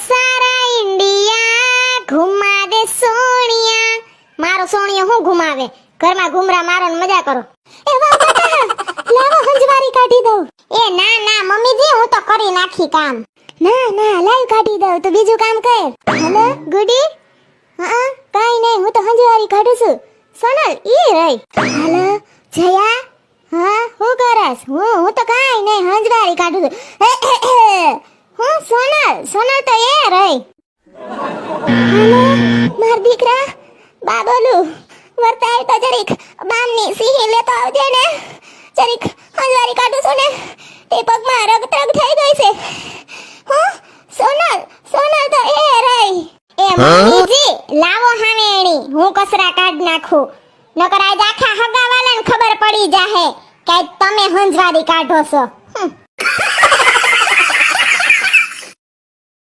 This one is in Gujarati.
સારા ઇન્ડિયા ઘુમા દે સોણિયા. મારો સોણિયો હું ઘુમાવે? ઘરમાં ઘુમરા મારો ને મજા કરો. એ વાહ બેટા લાવો હંજવારી કાઢી દઉં. એ ના ના મમ્મીજી હું તો કરી નાખી કામ. ના ના, લાઈવ કાઢી દઉં. તો બીજું કામ કર. હેલો, ગુડી? હા, કાઈ નહીં, હું તો હંજવારી કાઢું છું. સોનલ, ઈ રહી. હેલો, જયા? હા, હું કરસ? હું હું તો કાઈ નહીં, હંજવારી કાઢું છું. સોનલ તો એ રહી. માર દીકરા બાબોલુ વર્તાય તો જરીક બામની સિંહ લેતો આવજે ને. જરીક હંજવારી કાઢું છું ને. તે પગમાં રગ તગ થઈ ગઈ છે. હું સોનલ સોનલ તો એ રહી. એ મમ્મીજી લાવો હામેણી હું કસરા કાઢ નાખું. નકર આજ આખા હગાવાલાને ખબર પડી જાહે કે તમે હંજવારી કાઢો છો.